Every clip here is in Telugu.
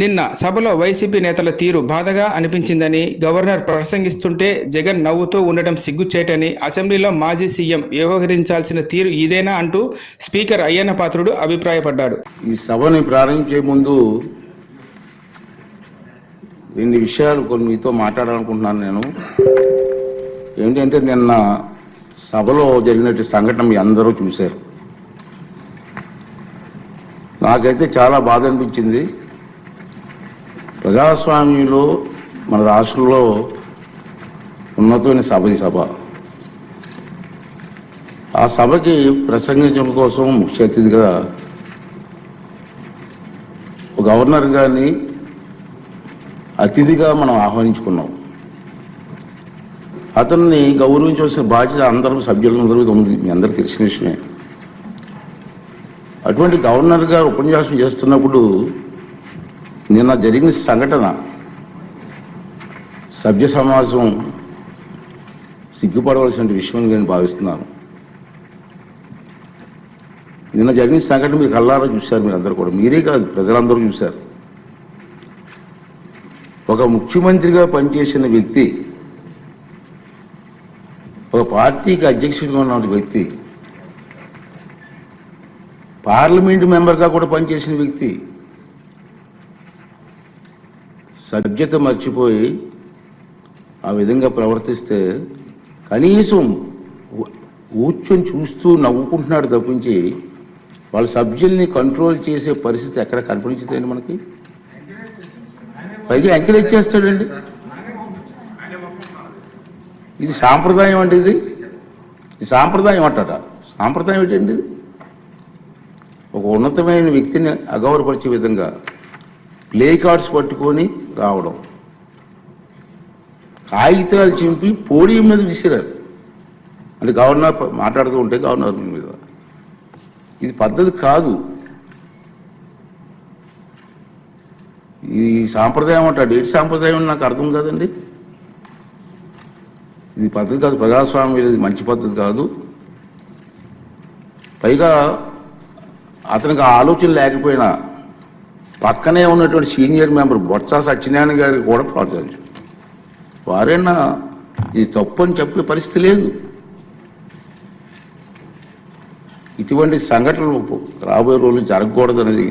నిన్న సభలో వైసీపీ నేతల తీరు బాధగా అనిపించిందని గవర్నర్ ప్రసంగిస్తుంటే జగన్ నవ్వుతూ ఉండటం సిగ్గుచేటని అసెంబ్లీలో మాజీ సీఎం వ్యవహరించాల్సిన తీరు ఇదేనా అంటూ స్పీకర్ అయ్యన్న పాత్రుడు అభిప్రాయపడ్డాడు. ఈ సభని ప్రారంభించే ముందు రెండు విషయాలు కొన్ని మీతో మాట్లాడాలనుకుంటున్నాను నేను. ఏంటంటే నిన్న సభలో జరిగినట్టు సంఘటన మీ అందరూ చూశారు. నాకైతే చాలా బాధ అనిపించింది. ప్రజాస్వామ్యంలో మన రాష్ట్రంలో ఉన్నతమైన సభ ఈ సభ. ఆ సభకి ప్రసంగించడం కోసం ముఖ్య అతిథిగా గవర్నర్ గారిని అతిథిగా మనం ఆహ్వానించుకున్నాం. అతన్ని గౌరవించవలసిన బాధ్యత అందరం సభ్యులందరూ ఉంది. మీ అందరికీ తెలిసిన విషయమే. అటువంటి గవర్నర్ గారు ఉపన్యాసం చేస్తున్నప్పుడు నిన్న జరిగిన సంఘటన. సభ్య సమాజం సిగ్గుపడవలసిన విషయం నేను భావిస్తున్నాను. నిన్న జరిగిన సంఘటన మీరు కళ్ళారా చూశారు మీరు అందరూ కూడా. మీరే కాదు ప్రజలందరూ చూశారు. ఒక ముఖ్యమంత్రిగా పనిచేసిన వ్యక్తి ఒక పార్టీకి అధ్యక్షుడిగా ఉన్న వ్యక్తి పార్లమెంట్ మెంబర్గా కూడా పనిచేసిన వ్యక్తి సభ్యత మర్చిపోయి ఆ విధంగా ప్రవర్తిస్తే కనీసం కూర్చొని చూస్తూ నవ్వుకుంటున్నాడు తప్పించి వాళ్ళ సభ్యుల్ని కంట్రోల్ చేసే పరిస్థితి ఎక్కడ కనిపించదండి మనకి? పైగా ఎంకరేజ్ చేస్తాడండి ఇది సాంప్రదాయం అండి ఇది. ఇది సాంప్రదాయం అంటారా? సాంప్రదాయం ఏంటండి ఇది? ఒక ఉన్నతమైన వ్యక్తిని అగౌరవపరిచే విధంగా ప్లే కార్డ్స్ పట్టుకొని రావడం. కాగితాలు చింపి పోడియం మీద విసిరారు. అంటే గవర్నర్ మాట్లాడుతూ ఉంటే గవర్నర్ మీద. ఇది పద్ధతి కాదు. ఈ సాంప్రదాయం అంటాడు ఏంటి సాంప్రదాయం నాకు అర్థం కాదండి. ఇది పద్ధతి కాదు ప్రజాస్వామ్యం ఇది మంచి పద్ధతి కాదు. పైగా అతనికి ఆ ఆలోచన లేకపోయినా పక్కనే ఉన్నటువంటి సీనియర్ మెంబర్ బొత్స సత్యనారాయణ గారికి కూడా ప్రోత్సహించారు వారైనా ఇది తప్పు అని చెప్పే పరిస్థితి లేదు. ఇటువంటి సంఘటనలు రాబోయే రోజులు జరగకూడదు అనేది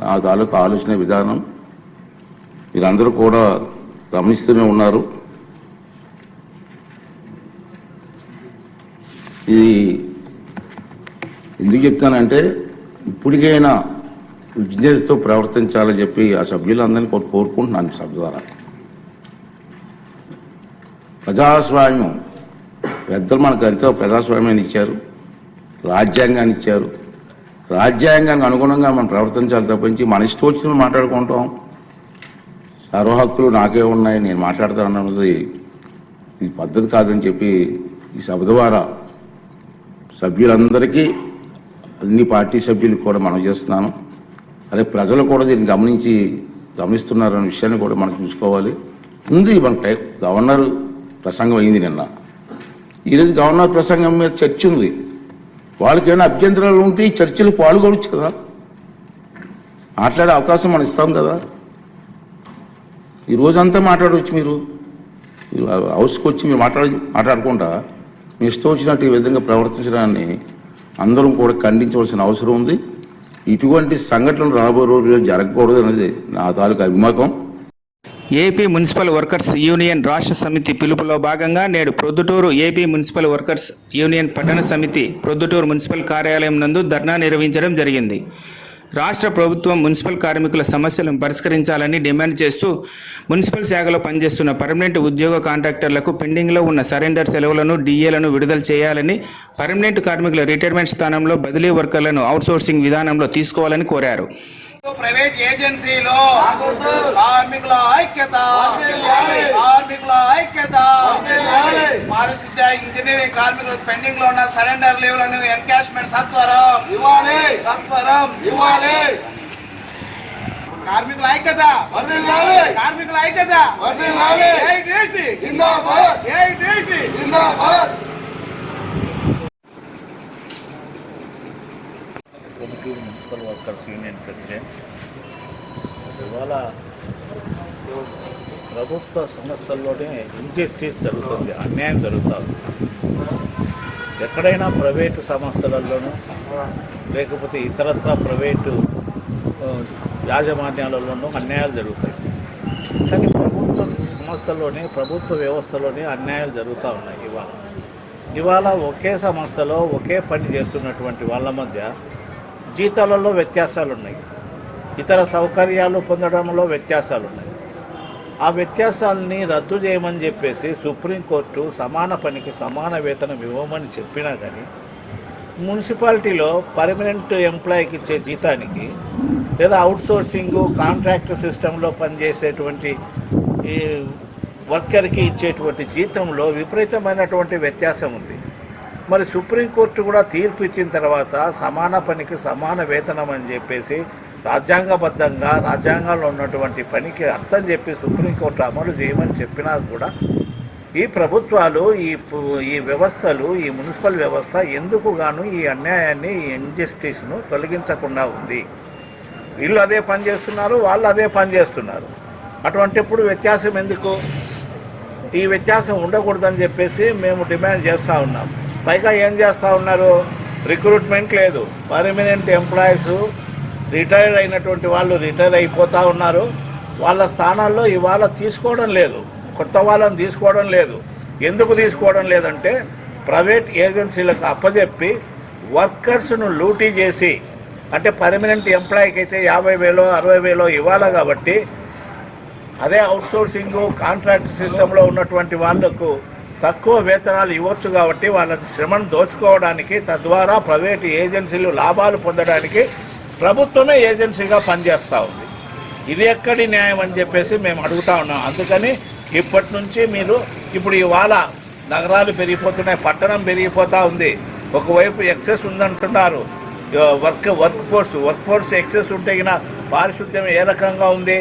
నా తాలూకు ఆలోచన విధానం. మీరందరూ కూడా గమనిస్తూనే ఉన్నారు. ఇది ఎందుకు చెప్తానంటే ఇప్పటికైనా విజ్ఞతతో ప్రవర్తించాలని చెప్పి ఆ సభ్యులందరినీ కూడా కోరుకుంటున్నాను సభ ద్వారా. ప్రజాస్వామ్యం పెద్దలు మనకు ఎంతో ప్రజాస్వామ్యాన్ని ఇచ్చారు రాజ్యాంగాన్ని ఇచ్చారు. రాజ్యాంగానికి అనుగుణంగా మనం ప్రవర్తించాలి తప్పించి మన ఇష్టం వచ్చిన మాట్లాడుకుంటాం. సర్వహక్కులు నాకే ఉన్నాయి నేను మాట్లాడతాను అన్నది ఇది పద్ధతి కాదని చెప్పి ఈ సభ ద్వారా సభ్యులందరికీ అన్ని పార్టీ సభ్యులకు కూడా మనం చేస్తున్నాను. అదే ప్రజలు కూడా దీన్ని గమనించి గమనిస్తున్నారన్న విషయాన్ని కూడా మనం చూసుకోవాలి. ఉంది మన గవర్నర్ ప్రసంగం అయింది నిన్న. ఈరోజు గవర్నర్ ప్రసంగం మీద చర్చ ఉంది. వాళ్ళకి ఏమైనా అభ్యంతరాలు ఉంటే ఈ చర్చలు పాల్గొనవచ్చు కదా. మాట్లాడే అవకాశం మనం ఇస్తాం కదా. ఈ రోజంతా మాట్లాడవచ్చు మీరు. హౌస్కి వచ్చి మీరు మాట్లాడ మాట్లాడకుండా మీ ఇష్టం వచ్చినట్టు ఈ విధంగా ప్రవర్తించడాన్ని అందరం కూడా ఖండించవలసిన అవసరం ఉంది. ఇటువంటి సంఘటనలు రాబోయే రోజుల్లో జరగకూడదు అనేది నా తాలూకు అభిమతం ఏపీ మున్సిపల్ వర్కర్స్ యూనియన్ రాష్ట్ర సమితి పిలుపులో భాగంగా నేడు Proddatur AP municipal workers union పట్టణ సమితి ప్రొద్దుటూరు మున్సిపల్ కార్యాలయం నందు ధర్నా నిర్వహించడం జరిగింది. రాష్ట్ర ప్రభుత్వం మున్సిపల్ కార్మికుల సమస్యలను పరిష్కరించాలని డిమాండ్ చేస్తూ మున్సిపల్ శాఖలో పనిచేస్తున్న పర్మనెంట్ ఉద్యోగ కాంట్రాక్టర్లకు పెండింగ్లో ఉన్న సరెండర్ సెలవులను డిఏలను విడుదల చేయాలని పర్మనెంట్ కార్మికుల రిటైర్మెంట్ స్థానంలో బదిలీ వర్కర్లను అవుట్సోర్సింగ్ విధానంలో తీసుకోవాలని కోరారు. ప్రైవేట్ ఏజెన్సీలో కార్మికుల ఐక్యత. కార్మికుల ఐక్యత. పారిశుద్ధ్య ఇంజనీరింగ్ కార్మికులకు పెండింగ్లో ఉన్న సరెండర్ లీవ్లను ఎన్కాష్మెంట్ సత్వరం. ఇవ్వాలి. సత్వరం. ఇవ్వాలి. కార్మికుల ఐక్యత. కార్మికుల ఐక్యత. Municipal workers union president. ఇవాళ ప్రభుత్వ సంస్థల్లోనే ఇంజస్టిస్ జరుగుతుంది అన్యాయం జరుగుతుంది ఎక్కడైనా ప్రైవేటు సంస్థలలోనూ లేకపోతే ఇతరత్ర ప్రైవేటు యాజమాన్యాలలోనూ అన్యాయాలు జరుగుతాయి. కానీ ప్రభుత్వ సంస్థల్లోనే ప్రభుత్వ వ్యవస్థలోనే అన్యాయాలు జరుగుతూ ఉన్నాయి ఇవాళ. ఇవాళ ఒకే సంస్థలో ఒకే పని చేస్తున్నటువంటి వాళ్ళ మధ్య జీతాలలో వ్యత్యాసాలు ఉన్నాయి ఇతర సౌకర్యాలు పొందడంలో వ్యత్యాసాలు ఉన్నాయి ఆ వ్యత్యాసాలని రద్దు చేయమని చెప్పేసి సుప్రీంకోర్టు సమాన పనికి సమాన వేతనం ఇవ్వమని చెప్పినా కానీ మున్సిపాలిటీలో పర్మనెంట్ ఎంప్లాయీకి ఇచ్చే జీతానికి లేదా అవుట్సోర్సింగ్ కాంట్రాక్ట్ సిస్టంలో పనిచేసేటువంటి ఈ వర్కర్కి ఇచ్చేటువంటి జీతంలో విపరీతమైనటువంటి వ్యత్యాసం ఉంది. మరి సుప్రీంకోర్టు కూడా తీర్పు ఇచ్చిన తర్వాత సమాన పనికి సమాన వేతనం అని చెప్పేసి రాజ్యాంగబద్ధంగా రాజ్యాంగంలో ఉన్నటువంటి పనికి అర్థం చెప్పి సుప్రీంకోర్టు అమలు చేయమని చెప్పినా కూడా ఈ ప్రభుత్వాలు ఈ ఈ వ్యవస్థలు ఈ మున్సిపల్ వ్యవస్థ ఎందుకు గాను ఈ అన్యాయాన్ని ఈ ఇంజస్టిస్ను తొలగించకుండా ఉంది? వీళ్ళు అదే పని చేస్తున్నారు వాళ్ళు అదే పని చేస్తున్నారు. అటువంటిప్పుడు వ్యత్యాసం ఎందుకు? ఈ వ్యత్యాసం ఉండకూడదని చెప్పేసి మేము డిమాండ్ చేస్తూ ఉన్నాం. పైగా ఏం చేస్తూ ఉన్నారు? రిక్రూట్మెంట్ లేదు. పర్మనెంట్ ఎంప్లాయీస్ రిటైర్ అయినటువంటి వాళ్ళు రిటైర్ అయిపోతూ ఉన్నారు. వాళ్ళ స్థానాల్లో ఇవాళ తీసుకోవడం లేదు. కొత్త వాళ్ళని తీసుకోవడం లేదు. ఎందుకు తీసుకోవడం లేదంటే ప్రైవేట్ ఏజెన్సీలకు అప్పజెప్పి వర్కర్స్ను లూటీ చేసి అంటే పర్మనెంట్ ఎంప్లాయీకి అయితే యాభై వేలో అరవై వేలో ఇవ్వాలి కాబట్టి అదే అవుట్సోర్సింగ్ కాంట్రాక్ట్ సిస్టంలో ఉన్నటువంటి వాళ్ళకు తక్కువ వేతనాలు ఇవ్వచ్చు కాబట్టి వాళ్ళ శ్రమను దోచుకోవడానికి తద్వారా ప్రైవేటు ఏజెన్సీలు లాభాలు పొందడానికి ప్రభుత్వమే ఏజెన్సీగా పనిచేస్తూ ఉంది. ఇది ఎక్కడి న్యాయం అని చెప్పేసి మేము అడుగుతా ఉన్నాం. అందుకని ఇప్పటి నుంచి మీరు ఇప్పుడు ఇవాళ నగరాలు పెరిగిపోతున్నాయి పట్టణం పెరిగిపోతూ ఉంది. ఒకవైపు ఎక్సెస్ ఉందంటున్నారు. Work work force work force excess ఉంటే గిన పారిశుద్ధ్యం ఏ రకంగా ఉంది?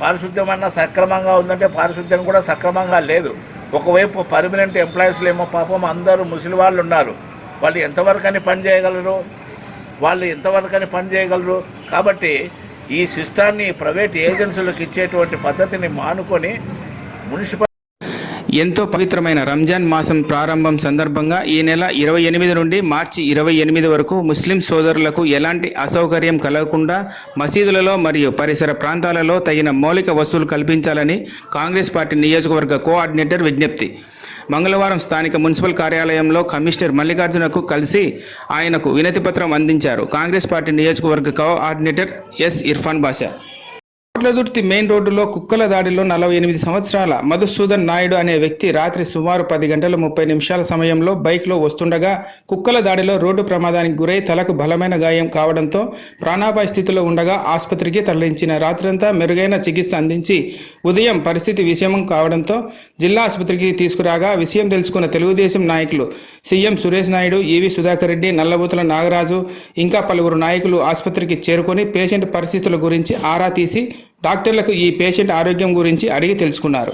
పారిశుద్ధ్యం అన్నా సక్రమంగా ఉందంటే పారిశుద్ధ్యం కూడా సక్రమంగా లేదు. ఒకవైపు పర్మనెంట్ ఎంప్లాయీస్లు ఏమో పాపం అందరూ ముసలి వాళ్ళు ఉన్నారు. వాళ్ళు ఎంతవరకు అని పని చేయగలరు? వాళ్ళు ఎంతవరకు అని పని చేయగలరు? కాబట్టి ఈ సిస్టాన్ని ప్రైవేట్ ఏజెన్సీలకు ఇచ్చేటువంటి పద్ధతిని మానుకొని మున్సిపల్ ఎంతో పవిత్రమైన రంజాన్ మాసం ప్రారంభం సందర్భంగా ఈ నెల ఇరవై ఎనిమిది నుండి మార్చి ఇరవై ఎనిమిది వరకు ముస్లిం సోదరులకు ఎలాంటి అసౌకర్యం కలగకుండా మసీదులలో మరియు పరిసర ప్రాంతాలలో తగిన మౌలిక వస్తువులు కల్పించాలని కాంగ్రెస్ పార్టీ నియోజకవర్గ కోఆర్డినేటర్ విజ్ఞప్తి. మంగళవారం స్థానిక మున్సిపల్ కార్యాలయంలో కమిషనర్ మల్లికార్జునకు కలిసి ఆయనకు వినతిపత్రం అందించారు. కాంగ్రెస్ పార్టీ నియోజకవర్గ coordinator S Irfan Basha. Kotladurthi main రోడ్డులో కుక్కల దాడిలో నలభై ఎనిమిది సంవత్సరాల మధుసూదన్ నాయుడు అనే వ్యక్తి రాత్రి సుమారు పది గంటల ముప్పై నిమిషాల సమయంలో బైక్లో వస్తుండగా కుక్కల దాడిలో రోడ్డు ప్రమాదానికి గురై తలకు బలమైన గాయం కావడంతో ప్రాణాపాయ స్థితిలో ఉండగా ఆసుపత్రికి తరలించిన రాత్రంతా మెరుగైన చికిత్స అందించి ఉదయం పరిస్థితి విషమం కావడంతో జిల్లా ఆసుపత్రికి తీసుకురాగా విషయం తెలుసుకున్న తెలుగుదేశం నాయకులు సీఎం సురేష్ నాయుడు ఈవి సుధాకర్ రెడ్డి నల్లబూతుల నాగరాజు ఇంకా పలువురు నాయకులు ఆసుపత్రికి చేరుకొని పేషెంట్ పరిస్థితుల గురించి ఆరా తీసి డాక్టర్లకు ఈ పేషెంట్ ఆరోగ్యం గురించి అడిగి తెలుసుకున్నారు.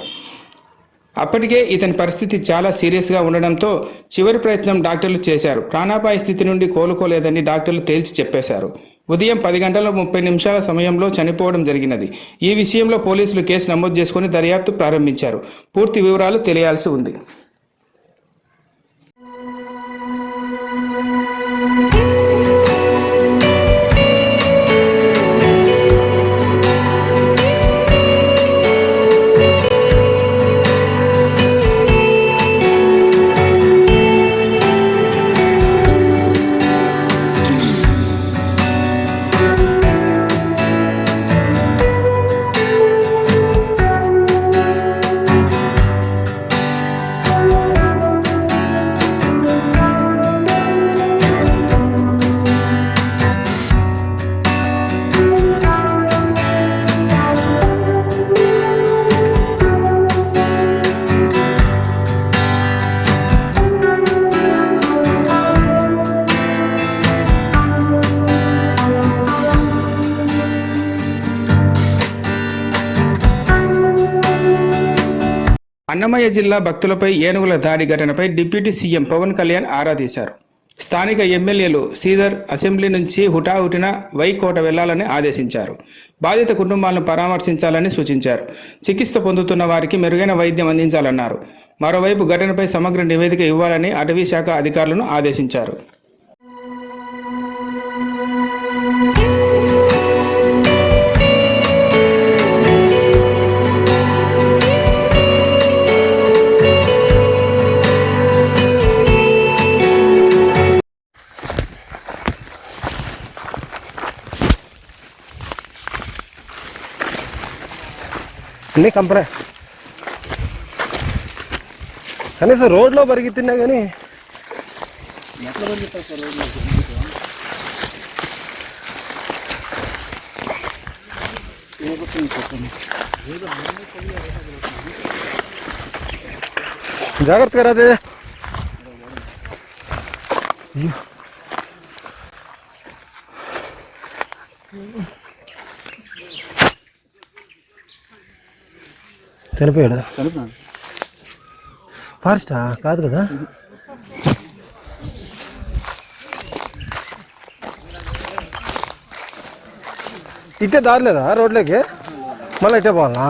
అప్పటికే ఇతని పరిస్థితి చాలా సీరియస్గా ఉండడంతో చివరి ప్రయత్నం డాక్టర్లు చేశారు. ప్రాణాపాయ స్థితి నుండి కోలుకోలేదని డాక్టర్లు తేల్చి చెప్పేశారు. ఉదయం పది గంటల ముప్పై నిమిషాల సమయంలో చనిపోవడం జరిగినది. ఈ విషయంలో పోలీసులు కేసు నమోదు చేసుకుని దర్యాప్తు ప్రారంభించారు. పూర్తి వివరాలు తెలియాల్సి ఉంది. అన్నమయ్య జిల్లా భక్తులపై ఏనుగుల దాడి ఘటనపై డిప్యూటీ సీఎం పవన్ కళ్యాణ్ ఆరా తీశారు. స్థానిక ఎమ్మెల్యేలు శ్రీధర్ అసెంబ్లీ నుంచి హుటాహుటిన వైకోట వెళ్ళాలని ఆదేశించారు. బాధిత కుటుంబాలను పరామర్శించాలని సూచించారు. చికిత్స పొందుతున్న వారికి మెరుగైన వైద్యం అందించాలన్నారు. మరోవైపు ఘటనపై సమగ్ర నివేదిక ఇవ్వాలని అటవీ శాఖ అధికారులను ఆదేశించారు. అన్నీ కంపరే కనీసం రోడ్లో పరిగెత్తినా కానీ జాగ్రత్తగా రాదే చనిపోయాడు ఫారెస్టా కాదు కదా ఇట్టే దారి లేదా రోడ్లోకి మళ్ళీ ఇట్టే పోవాలా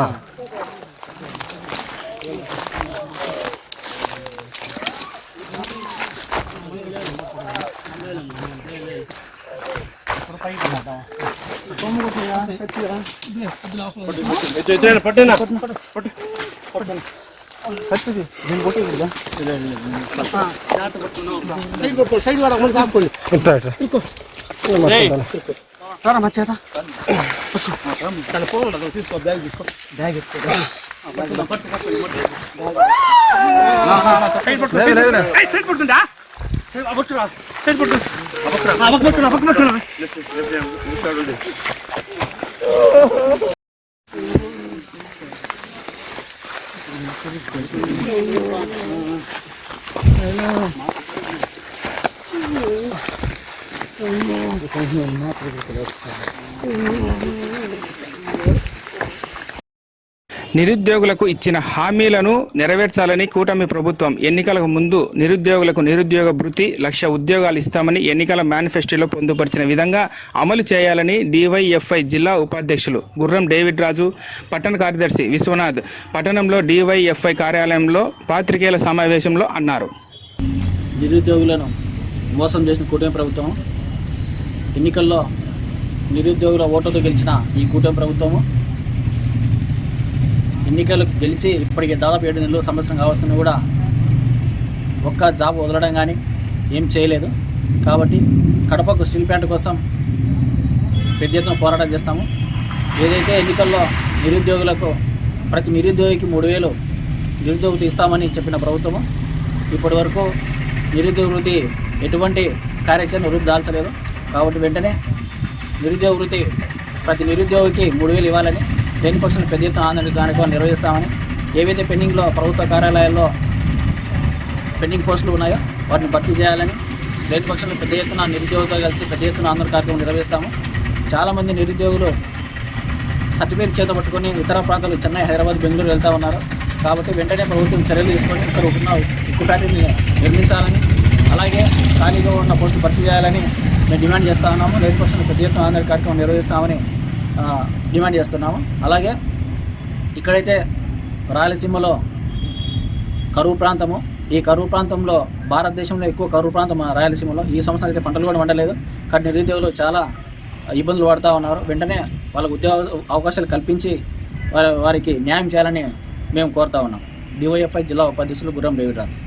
తీసుకో బ్యాగ్ తీసుకో బ్యాగ్ ఎత్తుకో సైడ్ పడుతుందా అవక్కడ సైడ్ పడుతుంది అవక్కడ అవక్కడ అవక్కడ Oh, my God. నిరుద్యోగులకు ఇచ్చిన హామీలను నెరవేర్చాలని కూటమి ప్రభుత్వం ఎన్నికలకు ముందు నిరుద్యోగులకు నిరుద్యోగ భృతి లక్ష ఉద్యోగాలు ఇస్తామని ఎన్నికల మేనిఫెస్టోలో పొందుపరిచిన విధంగా అమలు చేయాలని డివైఎఫ్ఐ జిల్లా ఉపాధ్యక్షులు గుర్రం డేవిడ్ రాజు పట్టణ కార్యదర్శి విశ్వనాథ్ పట్టణంలో డివైఎఫ్ఐ కార్యాలయంలో పాత్రికేయుల సమావేశంలో అన్నారు. నిరుద్యోగులను మోసం చేసిన కూటమి ప్రభుత్వం ఎన్నికల్లో నిరుద్యోగుల ఓటుతో గెలిచిన ఈ కూటమి ప్రభుత్వము ఎన్నికలు గెలిచి ఇప్పటికి దాదాపు ఏడు నెలలు సంవత్సరం కావాల్సిన కూడా ఒక్క జాబ్ వదలడం కానీ ఏం చేయలేదు. కాబట్టి కడపకు స్టీల్ ప్లాంట్ కోసం పెద్ద ఎత్తున పోరాటం చేస్తాము. ఏదైతే ఎన్నికల్లో నిరుద్యోగులకు ప్రతి నిరుద్యోగికి మూడు వేలు నిరుద్యోగ ఇస్తామని చెప్పిన ప్రభుత్వము ఇప్పటి వరకు నిరుద్యోగ వృత్తి ఎటువంటి కార్యాచరణ వృత్తి దాల్చలేదు. కాబట్టి వెంటనే నిరుద్యోగ వృత్తి ప్రతి నిరుద్యోగికి మూడు వేలు ఇవ్వాలని లేని పక్షులు పెద్ద ఎత్తున ఆందోళన కార్యక్రమం నిర్వహిస్తామని ఏవైతే పెండింగ్లో ప్రభుత్వ కార్యాలయాల్లో పెండింగ్ పోస్టులు ఉన్నాయో వాటిని భర్తీ చేయాలని లేని పక్షంలో పెద్ద ఎత్తున నిరుద్యోగులతో కలిసి పెద్ద ఎత్తున ఆందోళన కార్యక్రమం నిర్వహిస్తాము. చాలామంది నిరుద్యోగులు సర్టిఫికేట్ చేత పట్టుకొని ఇతర ప్రాంతాలు చెన్నై హైదరాబాద్ బెంగళూరు వెళ్తూ ఉన్నారు. కాబట్టి వెంటనే ప్రభుత్వం చర్యలు తీసుకొని ఇక్కడ ఉన్న ఉక్కు ఫ్యాక్టరీని నిర్మించాలని అలాగే ఖాళీగా ఉన్న పోస్టులు భర్తీ చేయాలని మేము డిమాండ్ చేస్తా ఉన్నాము. లేని పక్షంలో పెద్ద ఎత్తున ఆందోళన కార్యక్రమం నిర్వహిస్తామని డిమాండ్ చేస్తున్నాము. అలాగే ఇక్కడైతే రాయలసీమలో కరువు ప్రాంతము. ఈ కరువు ప్రాంతంలో భారతదేశంలో ఎక్కువ కరువు ప్రాంతం రాయలసీమలో. ఈ సంవత్సరం అయితే పంటలు కూడా పండలేదు. కానీ నిరుద్యోగులు చాలా ఇబ్బందులు పడుతూ ఉన్నారు. వెంటనే వాళ్ళకు ఉద్యోగ అవకాశాలు కల్పించి వారి వారికి న్యాయం చేయాలని మేము కోరుతా ఉన్నాం. డివైఎఫ్ఐ జిల్లా ఉపాధ్యక్షులు గుర్రం డేవిడ్ రాస్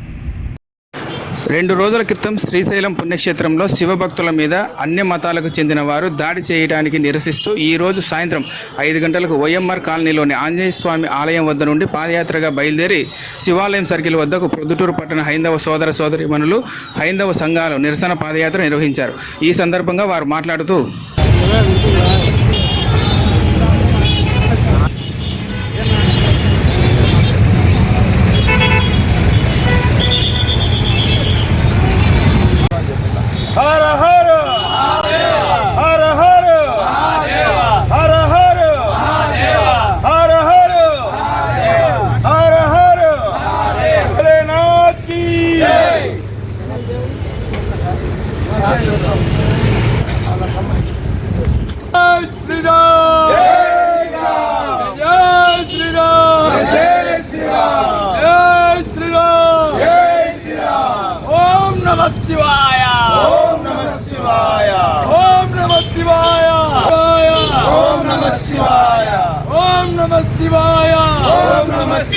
రెండు రోజుల క్రితం శ్రీశైలం పుణ్యక్షేత్రంలో శివభక్తుల మీద అన్ని మతాలకు చెందిన వారు దాడి చేయడానికి నిరసిస్తూ ఈ రోజు సాయంత్రం ఐదు గంటలకు వైఎంఆర్ కాలనీలోని ఆంజనేయ స్వామి ఆలయం వద్ద నుండి పాదయాత్రగా బయలుదేరి శివాలయం సర్కిల్ వద్దకు ప్రొద్దుటూరు పట్టణ హైందవ సోదర సోదరిమణులు హైందవ సంఘాలు నిరసన పాదయాత్ర నిర్వహించారు. ఈ సందర్భంగా వారు మాట్లాడుతూ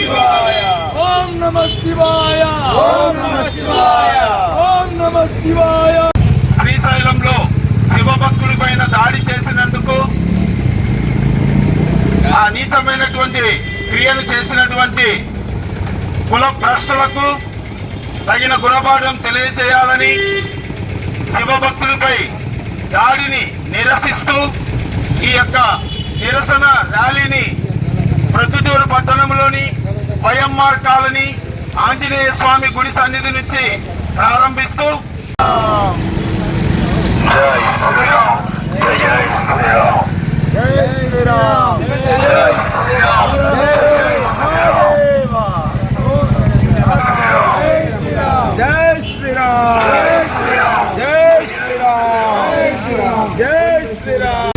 శివాయ. ఓం నమ శివాయ. ఓం నమ శివాయ. ఓం నమ శివాయ. శ్రీశైలంలో శివభక్తుల పైన దాడి చేసినందుకు ఆ నీచమైనటువంటి క్రియలు చేసినటువంటి కుల భ్రష్టులకు తగిన గుణపాఠం తెలియజేయాలని శివభక్తులపై దాడిని నిరసిస్తూ ఈ యొక్క నిరసన ర్యాలీని ప్రొద్దుటూరు పట్టణంలోని వైఎంఆర్ కాలనీ ఆంజనేయ స్వామి గుడి సన్నిధి నుంచి ప్రారంభిస్తూ జై శ్రీరామ్ జై శ్రీరామ్. జై శ్రీరామ్. జై శ్రీరామ్ జై శ్రీరామ్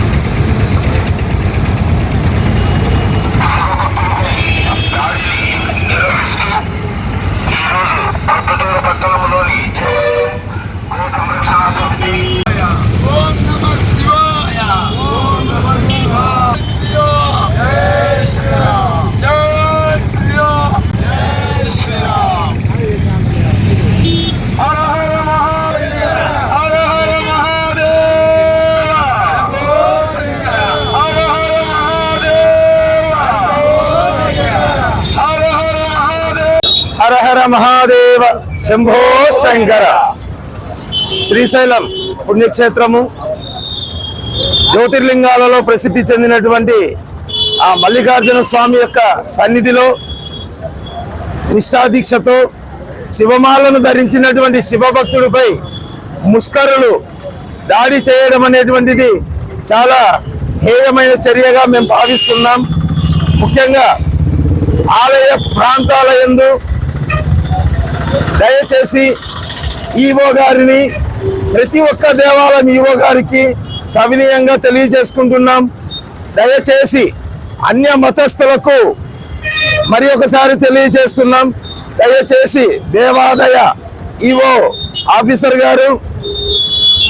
ప్రొద్దుటూరు పట్టణంలోని గో సంరక్షణ సమితి ఓం నమ శివాయ ఓం నమ శివాయ జై శ్రీరామ్ జై శ్రీరామ్ జై శ్రీరామ్ హర హర మహాదేవ హర హర మహాదేవ హర హర మహాదేవ హర హర మహాదేవ హర హర మహాదేవ శంభో శంకర. శ్రీశైలం పుణ్యక్షేత్రము జ్యోతిర్లింగాలలో ప్రసిద్ధి చెందినటువంటి ఆ మల్లికార్జున స్వామి యొక్క సన్నిధిలో నిష్ఠాదీక్షతో శివమాలను ధరించినటువంటి శివభక్తుడిపై ముష్కరులు దాడి చేయడం అనేటువంటిది చాలా హేయమైన చర్యగా మేము భావిస్తున్నాం. ముఖ్యంగా ఆలయ ప్రాంతాల యందు దయచేసి ఈవో గారిని ప్రతి ఒక్క దేవాలయం ఈవో గారికి సవినీయంగా తెలియజేసుకుంటున్నాం. దయచేసి అన్య మతస్థులకు మరి ఒకసారి తెలియజేస్తున్నాం. దయచేసి దేవాదయ ఈవో ఆఫీసర్ గారు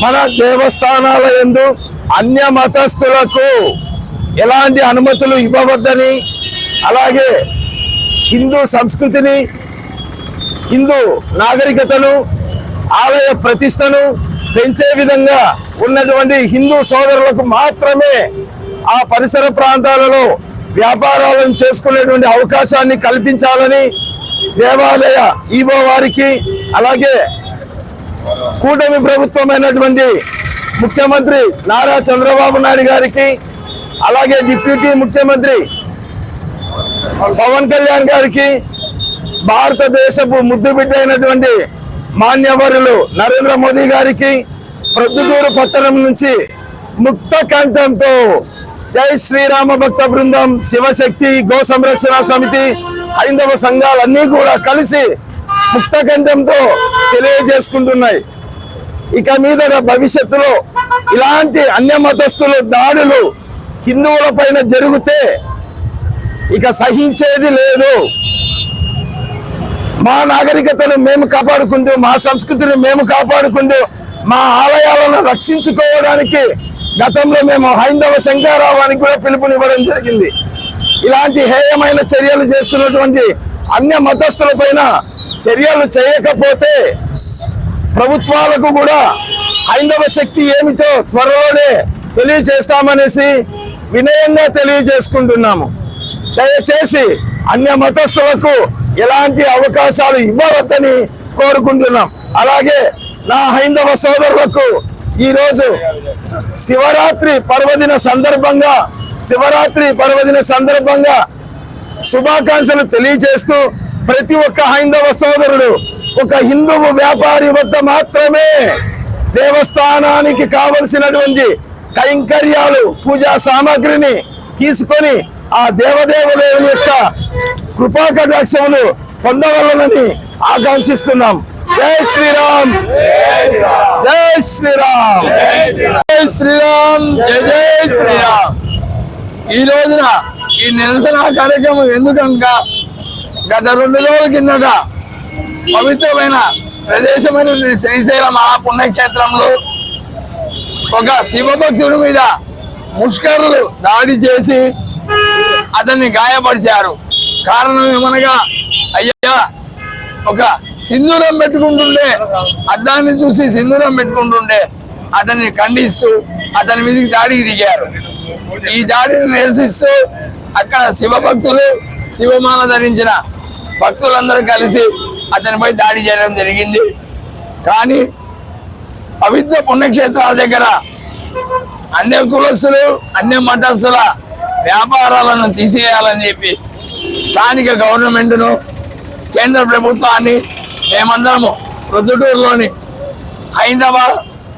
మన దేవస్థానాల ఎందు అన్య మతస్థులకు ఎలాంటి అనుమతులు ఇవ్వవద్దని అలాగే హిందూ సంస్కృతిని హిందూ నాగరికతను ఆలయ ప్రతిష్టను పెంచే విధంగా ఉన్నటువంటి హిందూ సోదరులకు మాత్రమే ఆ పరిసర ప్రాంతాలలో వ్యాపారాలను చేసుకునేటువంటి అవకాశాన్ని కల్పించాలని దేవాలయ ఈవో వారికి అలాగే కూటమి ప్రభుత్వమైనటువంటి ముఖ్యమంత్రి నారా చంద్రబాబు నాయుడు గారికి అలాగే డిప్యూటీ ముఖ్యమంత్రి పవన్ కళ్యాణ్ గారికి భారతదేశపు ముద్దు బిడ్డ అయినటువంటి మాన్యవరులు నరేంద్ర మోదీ గారికి ప్రొద్దుటూరు పట్టణం నుంచి ముక్త కంఠంతో జై శ్రీరామ భక్త బృందం శివశక్తి గో సంరక్షణ సమితి హైందవ సంఘాలన్నీ కూడా కలిసి ముక్త కంఠంతో తెలియజేసుకుంటున్నాయి. ఇక మీద భవిష్యత్తులో ఇలాంటి అన్య మతస్థులు దాడులు హిందువుల పైన జరిగితే ఇక సహించేది లేదు. మా నాగరికతను మేము కాపాడుకుంటూ మా సంస్కృతిని మేము కాపాడుకుంటూ మా ఆలయాలను రక్షించుకోవడానికి గతంలో మేము హైందవ శంకారావానికి కూడా పిలుపునివ్వడం జరిగింది. ఇలాంటి హేయమైన చర్యలు చేస్తున్నటువంటి అన్య మతస్థుల పైన చర్యలు చేయకపోతే ప్రభుత్వాలకు కూడా హైందవ శక్తి ఏమిటో త్వరలోనే తెలియజేస్తామనేసి వినయంగా తెలియజేసుకుంటున్నాము. దయచేసి అన్య మతస్థులకు ఎలాంటి అవకాశాలు ఇవ్వవద్దని కోరుకుంటున్నాం. అలాగే నా హైందవ సోదరులకు ఈరోజు శివరాత్రి పర్వదిన సందర్భంగా శివరాత్రి పర్వదిన సందర్భంగా శుభాకాంక్షలు తెలియజేస్తూ ప్రతి ఒక్క హైందవ సోదరుడు ఒక హిందువు వ్యాపారి వద్ద మాత్రమే దేవస్థానానికి కావలసినటువంటి కైంకర్యాలు పూజా సామాగ్రిని తీసుకొని ఆ దేవదేవదేవుని యొక్క కృపాకటాక్షములు పొందవలనని ఆకాంక్షిస్తున్నాం. జై శ్రీరామ్. జై శ్రీరామ్. జై శ్రీరామ్. జై జై శ్రీరామ్. ఈ రోజున ఈ నిరసన కార్యక్రమం ఎందుకనక గత రెండు రోజుల కిందట పవిత్రమైన ప్రదేశమైన శ్రీశైల మహాపుణ్యక్షేత్రంలో ఒక శివభక్తుడి మీద ముష్కరులు దాడి చేసి అతన్ని గాయపరిచారు. కారణం ఏమనగా అయ్యా ఒక సింధూరం పెట్టుకుంటుండే అద్దాన్ని చూసి సింధూరం పెట్టుకుంటుండే అతన్ని ఖండిస్తూ అతని మీదకి దాడికి దిగారు. ఈ దాడిని నిరసిస్తూ అక్కడ శివభక్తులు శివమాల ధరించిన భక్తులందరూ కలిసి అతనిపై దాడి చేయడం జరిగింది. కానీ పవిత్ర పుణ్యక్షేత్రాల దగ్గర అన్య కులస్తులు అన్య మతస్థుల వ్యాపారాలను తీసేయాలని చెప్పి స్థానిక గవర్నమెంట్ను కేంద్ర ప్రభుత్వాన్ని మేమందరము ప్రొద్దుటూరులోని హైందవ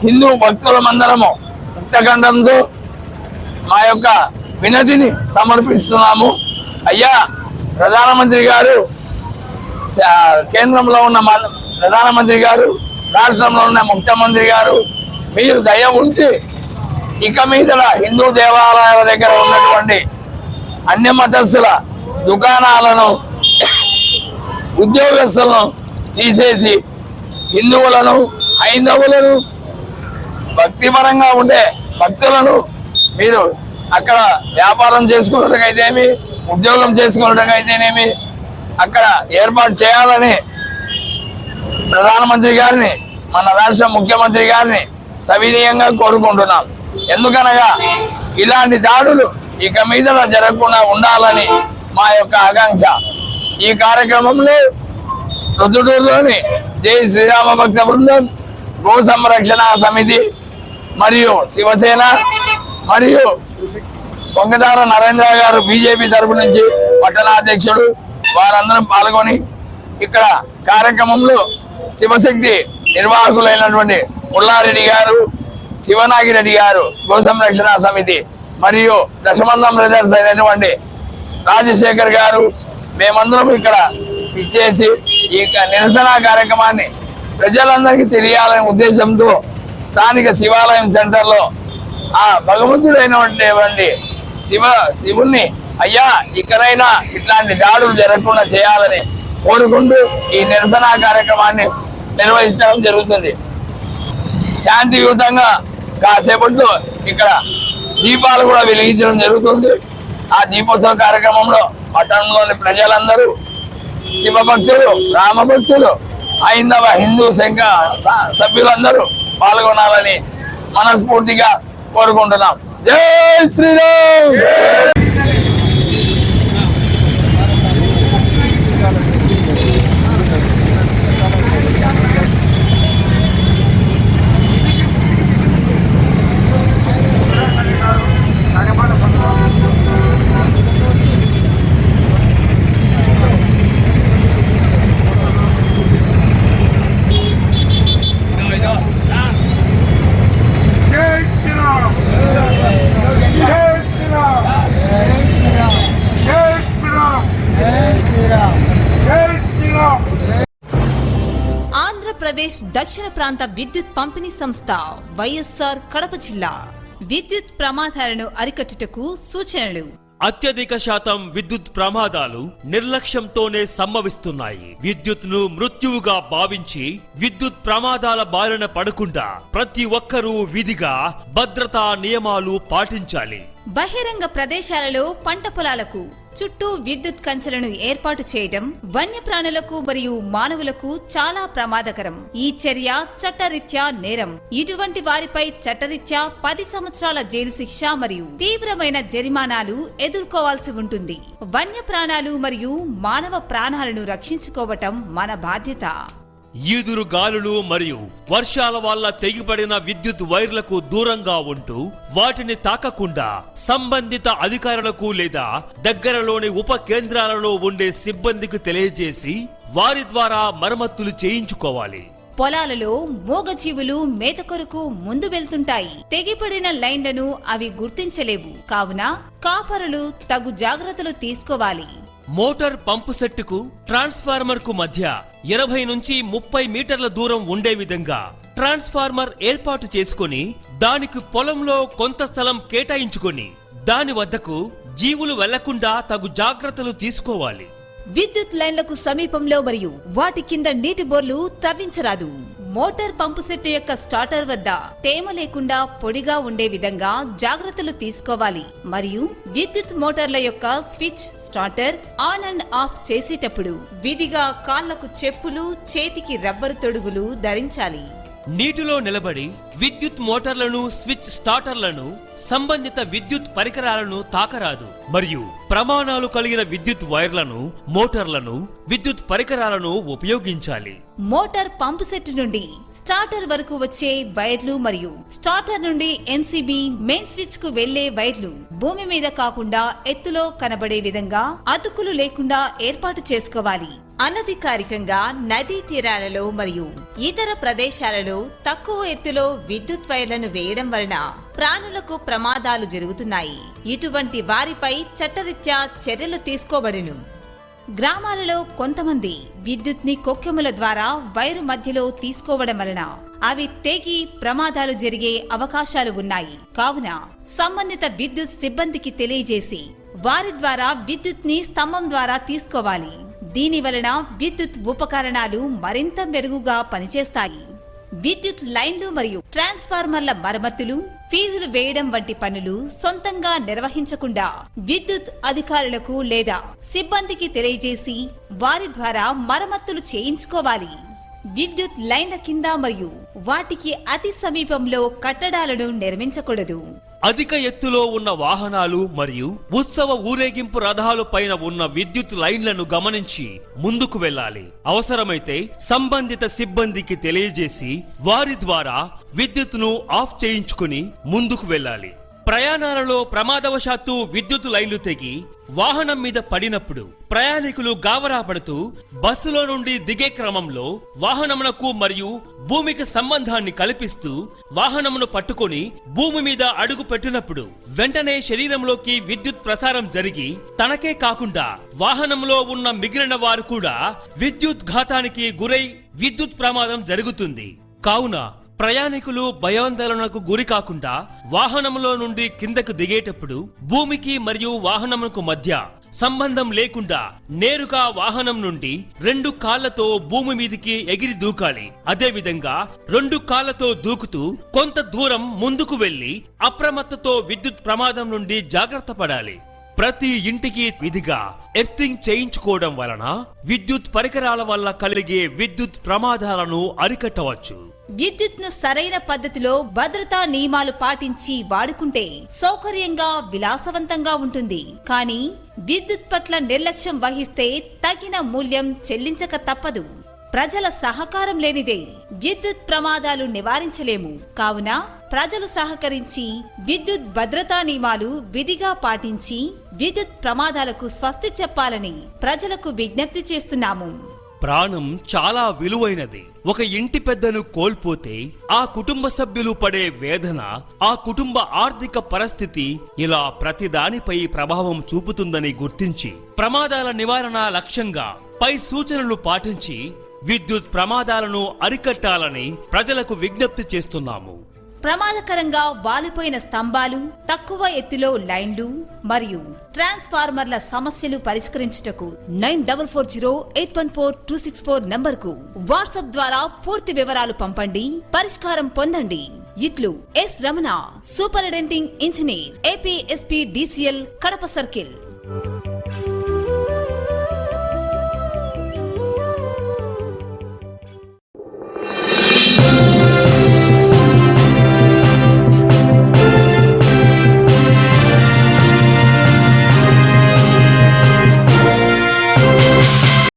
హిందూ భక్తులమందరము ఉచ్చఖండంతో మా యొక్క వినతిని సమర్పిస్తున్నాము. అయ్యా ప్రధానమంత్రి గారు కేంద్రంలో ఉన్న ప్రధానమంత్రి గారు రాష్ట్రంలో ఉన్న ముఖ్యమంత్రి గారు మీరు దయ ఉంచి ఇక మీద హిందూ దేవాలయాల దగ్గర ఉన్నటువంటి అన్య మతస్థుల దుకాణాలను ఉద్యోగస్తులను తీసేసి హిందువులను హైందవులను భక్తిపరంగా ఉండే భక్తులను మీరు అక్కడ వ్యాపారం చేసుకున్నట్టుగైతేమి ఉద్యోగం చేసుకున్నట్టుకైతేనేమి అక్కడ ఏర్పాటు చేయాలని ప్రధానమంత్రి గారిని మన రాష్ట్ర ముఖ్యమంత్రి గారిని సవినీయంగా కోరుకుంటున్నాం. ఎందుకనగా ఇలాంటి దాడులు ఇక మీద జరగకుండా ఉండాలని మా యొక్క ఆకాంక్ష. ఈ కార్యక్రమంలో రుద్దుటూరులోని జై శ్రీరామ భక్త బృందం గో సంరక్షణ సమితి మరియు శివసేన మరియు పొంగదార నరేంద్ర గారు బీజేపీ తరపు నుంచి పట్టణాధ్యక్షుడు వారందరం పాల్గొని ఇక్కడ కార్యక్రమంలో శివశక్తి నిర్వాహకులైనటువంటి పుల్లారెడ్డి గారు శివనాగిరెడ్డి గారు గో సంరక్షణ సమితి మరియు దశమందం బ్రదర్స్ అయినటువంటి రాజశేఖర్ గారు మేమందరం ఇక్కడ ఇచ్చేసి ఈ నిరసన కార్యక్రమాన్ని ప్రజలందరికీ తెలియాలనే ఉద్దేశంతో స్థానిక శివాలయం సెంటర్లో ఆ భగవంతుడైనటువంటి శివ శివుణ్ణి అయ్యా ఇక్కడైనా ఇట్లాంటి దాడులు జరగకుండా చేయాలని కోరుకుంటూ ఈ నిరసన కార్యక్రమాన్ని నిర్వహించడం జరుగుతుంది. శాంతియుతంగా కాసేపట్లో ఇక్కడ దీపాలు కూడా వెలిగించడం జరుగుతుంది. ఆ దీపోత్సవ కార్యక్రమంలో పట్టణంలోని ప్రజలందరూ శివ భక్తులు భక్తులు హైందవ హిందూ సంఘ స- సభ్యులందరూ పాల్గొనాలని మనస్ఫూర్తిగా కోరుకుంటున్నాం. జై శ్రీరామ్ జై శ్రీరామ్ జై శ్రీరామ్ జై శ్రీరామ్ జై శ్రీరామ్ ఆంధ్రప్రదేశ్ దక్షిణ ప్రాంత విద్యుత్ పంపిణీ సంస్థ వైఎస్ఆర్ కడప జిల్లా. విద్యుత్ ప్రమాదాలను అరికట్టుటకు సూచనలు. అత్యధిక శాతం విద్యుత్ ప్రమాదాలు నిర్లక్ష్యంతోనే సంభవిస్తున్నాయి. విద్యుత్ను మృత్యువుగా భావించి విద్యుత్ ప్రమాదాల బారిన పడకుండా ప్రతి ఒక్కరూ విధిగా భద్రతా నియమాలు పాటించాలి. బహిరంగ ప్రదేశాలలో పంట పొలాలకు చుట్టూ విద్యుత్ కంచెలను ఏర్పాటు చేయడం వన్యప్రాణులకు మరియు మానవులకు చాలా ప్రమాదకరం. ఈ చర్య చట్టరీత్యా నేరం. ఇటువంటి వారిపై చట్టరీత్యా పది సంవత్సరాల జైలు శిక్ష మరియు తీవ్రమైన జరిమానాలు ఎదుర్కోవాల్సి ఉంటుంది. వన్యప్రాణాలు మరియు మానవ ప్రాణాలను రక్షించుకోవటం మన బాధ్యత. ఈదురు గాలులు మరియు వర్షాల వల్ల తెగిపడిన విద్యుత్ వైర్లకు దూరంగా ఉంటూ వాటిని తాకకుండా సంబంధిత అధికారులకు లేదా దగ్గరలోని ఉప కేంద్రాలలో ఉండే సిబ్బందికి తెలియజేసి వారి ద్వారా మరమ్మతులు చేయించుకోవాలి. పొలాలలో మూగజీవులు మేత కొరకు ముందు వెళ్తుంటాయి. తెగిపడిన లైన్లను అవి గుర్తించలేవు. కావున కాపరులు తగు జాగ్రత్తలు తీసుకోవాలి. మోటార్ పంపు సెట్టుకు ట్రాన్స్ఫార్మర్కు మధ్య ఇరవై నుంచి ముప్పై మీటర్ల దూరం ఉండే విధంగా ట్రాన్స్ఫార్మర్ ఏర్పాటు చేసుకొని దానికి పొలంలో కొంత స్థలం కేటాయించుకొని దాని వద్దకు జీవులు వెళ్ళకుండా తగు జాగ్రత్తలు తీసుకోవాలి. విద్యుత్ లైన్లకు సమీపంలో మరియు వాటి కింద నీటి బోర్లు తవ్వించరాదు. మోటార్ పంపు సెట్ యొక్క స్టార్టర్ వద్ద తేమ లేకుండా పొడిగా ఉండే విధంగా జాగ్రత్తలు తీసుకోవాలి. మరియు విద్యుత్ మోటార్ల యొక్క switch starter on and off చేసేటప్పుడు విధిగా కాళ్ళకు చెప్పులు చేతికి రబ్బరు తొడుగులు ధరించాలి. నీటిలో నిలబడి విద్యుత్ మోటార్లను స్విచ్ స్టార్టర్లను సంబంధిత విద్యుత్ పరికరాలను తాకరాదు. మరియు ప్రమాణాలు కలిగిన విద్యుత్ వైర్లను మోటార్లను విద్యుత్ పరికరాలను ఉపయోగించాలి. మోటార్ పంప్ సెట్ నుండి స్టార్టర్ వరకు వచ్చే వైర్లు మరియు స్టార్టర్ నుండి ఎంసీబీ మెయిన్ స్విచ్కు వెళ్ళే వైర్లు భూమి మీద కాకుండా ఎత్తులో కనబడే విధంగా అతుకులు లేకుండా ఏర్పాటు చేసుకోవాలి. అనధికారికంగా నదీ తీరాలలో మరియు ఇతర ప్రదేశాలలో తక్కువ ఎత్తులో విద్యుత్ వైర్లను వేయడం వలన ప్రాణులకు ప్రమాదాలు జరుగుతున్నాయి. ఇటువంటి వారిపై చట్టరీత్యా చర్యలు తీసుకోబడును. గ్రామాలలో కొంతమంది విద్యుత్ని కొక్కెముల ద్వారా వైరు మధ్యలో తీసుకోవడం వలన అవి తెగి ప్రమాదాలు జరిగే అవకాశాలు ఉన్నాయి. కావున సంబంధిత విద్యుత్ సిబ్బందికి తెలియజేసి వారి ద్వారా విద్యుత్ని స్తంభం ద్వారా తీసుకోవాలి. దీని వలన విద్యుత్ ఉపకరణాలు మరింత మెరుగుగా పనిచేస్తాయి. విద్యుత్ లైన్లు మరియు ట్రాన్స్ఫార్మర్ల మరమ్మతులు ఫీజులు వేయడం వంటి పనులు సొంతంగా నిర్వహించకుండా విద్యుత్ అధికారులకు లేదా సిబ్బందికి తెలియజేసి వారి ద్వారా మరమ్మతులు చేయించుకోవాలి. విద్యుత్ లైన్ల కింద మరియు వాటికి అతి సమీపంలో కట్టడాలను నిర్మించకూడదు. అధిక ఎత్తులో ఉన్న వాహనాలు మరియు ఉత్సవ ఊరేగింపు రథాలు పైన ఉన్న విద్యుత్ లైన్లను గమనించి ముందుకు వెళ్ళాలి. అవసరమైతే సంబంధిత సిబ్బందికి తెలియజేసి వారి ద్వారా విద్యుత్ను ఆఫ్ చేయించుకుని ముందుకు వెళ్ళాలి. ప్రయాణాలలో ప్రమాదవశాత్తు విద్యుత్ లైన్లు తెగి వాహనం మీద పడినప్పుడు ప్రయాణికులు గావరా పడుతూ బస్సులో నుండి దిగే క్రమంలో వాహనమునకు మరియు భూమికి సంబంధాన్ని కల్పిస్తూ వాహనమును పట్టుకొని భూమి మీద అడుగు పెట్టినప్పుడు వెంటనే శరీరంలోకి విద్యుత్ ప్రసారం జరిగి తనకే కాకుండా వాహనంలో ఉన్న మిగిలిన వారు కూడా విద్యుత్ ఘాతానికి గురై విద్యుత్ ప్రమాదం జరుగుతుంది. కావున ప్రయాణికులు భయాందోళనకు గురి కాకుండా వాహనంలో నుండి కిందకు దిగేటప్పుడు భూమికి మరియు వాహనముకు మధ్య సంబంధం లేకుండా నేరుగా వాహనం నుండి రెండు కాళ్ళతో భూమి మీదికి ఎగిరి దూకాలి. అదేవిధంగా రెండు కాళ్ళతో దూకుతూ కొంత దూరం ముందుకు వెళ్ళి అప్రమత్తతో విద్యుత్ ప్రమాదం నుండి జాగ్రత్త పడాలి. ప్రతి ఇంటికి విధిగా ఎర్తింగ్ చేయించుకోవడం వలన విద్యుత్ పరికరాల వల్ల కలిగే విద్యుత్ ప్రమాదాలను అరికట్టవచ్చు. విద్యుత్ను సరైన పద్ధతిలో భద్రతా నియమాలు పాటించి వాడుకుంటే సౌకర్యంగా విలాసవంతంగా ఉంటుంది. కానీ విద్యుత్ పట్ల నిర్లక్ష్యం వహిస్తే తగిన మూల్యం చెల్లించక తప్పదు. ప్రజల సహకారం లేనిదే విద్యుత్ ప్రమాదాలు నివారించలేము. కావున ప్రజలు సహకరించి విద్యుత్ భద్రతా నియమాలు విధిగా పాటించి విద్యుత్ ప్రమాదాలకు స్వస్తి చెప్పాలని ప్రజలకు విజ్ఞప్తి చేస్తున్నాము. ప్రాణం చాలా విలువైనది. ఒక ఇంటి పెద్దను కోల్పోతే ఆ కుటుంబ సభ్యులు పడే వేదన ఆ కుటుంబ ఆర్థిక పరిస్థితి ఇలా ప్రతిదానిపై ప్రభావం చూపుతుందని గుర్తించి ప్రమాదాల నివారణ లక్ష్యంగా పై సూచనలు పాటించి విద్యుత్ ప్రమాదాలను అరికట్టాలని ప్రజలకు విజ్ఞప్తి చేస్తున్నాము. ప్రమాదకరంగా వాలిపోయిన స్తంభాలు తక్కువ ఎత్తులో లైన్లు మరియు ట్రాన్స్ఫార్మర్ల సమస్యలు పరిష్కరించుటకు nine double four zero eight one four two six four నంబర్కు వాట్సాప్ ద్వారా పూర్తి వివరాలు పంపండి పరిష్కారం పొందండి. ఇట్లు S Ramana superintending engineer APSPDCL Kadapa circle.